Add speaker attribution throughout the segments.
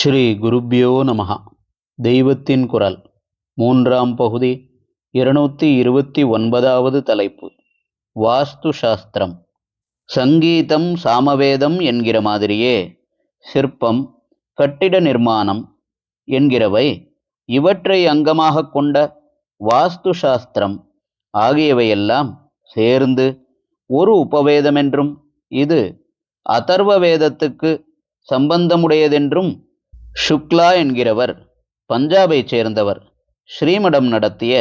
Speaker 1: ஸ்ரீ குருப்யோ நமகா தெய்வத்தின் குரல். மூன்றாம் பகுதி இருநூற்றி இருபத்தி ஒன்பதாவது தலைப்பு. வாஸ்து சாஸ்திரம் சங்கீதம் சாமவேதம் என்கிற மாதிரியே சிற்பம் கட்டிட நிர்மாணம் என்கிறவை இவற்றை அங்கமாக கொண்ட வாஸ்து சாஸ்திரம் ஆகியவையெல்லாம் சேர்ந்து ஒரு உபவேதமென்றும் இது அதர்வ வேதத்துக்கு சம்பந்தமுடையதென்றும் சுக்லா என்கிறவர் பஞ்சாபைச் சேர்ந்தவர். ஸ்ரீமடம் நடத்திய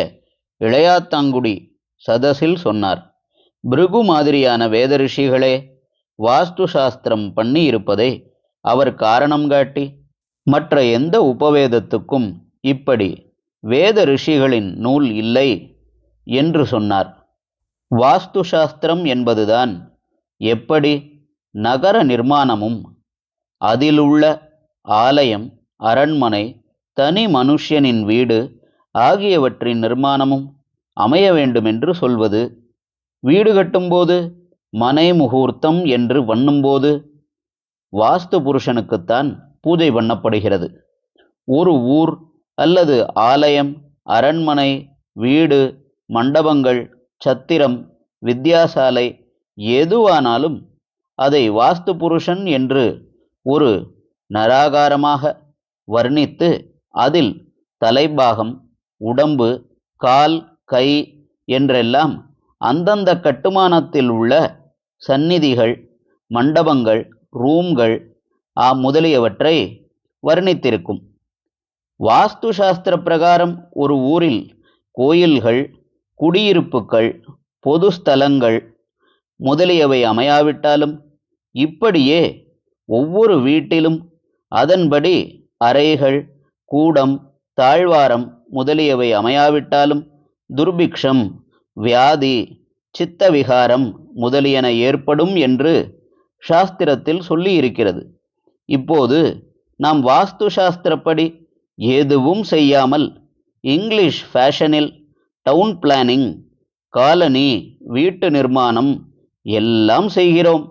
Speaker 1: இளையாத்தாங்குடி சதசில் சொன்னார் பிருகு மாதிரியான வேத ரிஷிகளே வாஸ்து சாஸ்திரம் பண்ணி இருப்பதை அவர் காரணம் காட்டி மற்ற எந்த உபவேதத்துக்கும் இப்படி வேத ரிஷிகளின் நூல் இல்லை என்று சொன்னார். வாஸ்து சாஸ்திரம் என்பதுதான் எப்படி நகர நிர்மாணமும் அதிலுள்ள ஆலயம் அரண்மனை தனி மனுஷ்யனின் வீடு ஆகியவற்றின் நிர்மாணமும் அமைய வேண்டுமென்று சொல்வது வீடு கட்டும்போது மனை முகூர்த்தம் என்று வண்ணும்போது வாஸ்து புருஷனுக்குத்தான் பூஜை பண்ணப்படுகிறது. ஒரு ஊர் அல்லது ஆலயம் அரண்மனை வீடு மண்டபங்கள் சத்திரம் வித்யாசாலை எதுவானாலும் அதை வாஸ்து புருஷன் என்று ஒரு நராகாரமாக வர்ணித்து அதில் தலைபாகம் உடம்பு கால் கை என்றெல்லாம் அந்தந்த கட்டுமானத்தில் உள்ள சந்நிதிகள் மண்டபங்கள் ரூம்கள் ஆ முதலியவற்றை வர்ணித்திருக்கும். வாஸ்து சாஸ்திர பிரகாரம் ஒரு ஊரில் கோயில்கள் குடியிருப்புகள் பொது ஸ்தலங்கள் முதலியவை அமையாவிட்டாலும் இப்படியே ஒவ்வொரு வீட்டிலும் அதன்படி அறைகள் கூடம் தாழ்வாரம் முதலியவை அமையாவிட்டாலும் துர்பிக்ஷம் வியாதி சித்தவிகாரம் முதலியன ஏற்படும் என்று சாஸ்திரத்தில் சொல்லியிருக்கிறது. இப்போது நாம் வாஸ்து சாஸ்திரப்படி எதுவும் செய்யாமல் இங்கிலீஷ் ஃபேஷனில் டவுன் பிளானிங் காலனி வீட்டு நிர்மாணம் எல்லாம் செய்கிறோம்.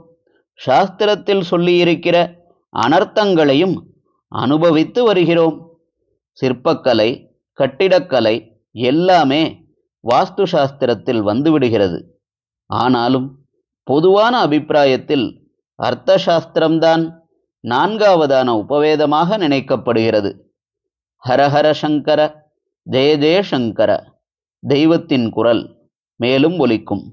Speaker 1: சாஸ்திரத்தில் சொல்லியிருக்கிற அனர்த்தங்களையும் அனுபவித்து வருகிறோம். சிற்பக்கலை கட்டிடக்கலை எல்லாமே வாஸ்து சாஸ்திரத்தில் வந்துவிடுகிறது. ஆனாலும் பொதுவான அபிப்பிராயத்தில் அர்த்த சாஸ்திரம்தான் நான்காவதான உபவேதமாக நினைக்கப்படுகிறது. ஹரஹர சங்கர ஜெய ஜெயசங்கர தெய்வத்தின் குரல் மேலும் ஒலிக்கும்.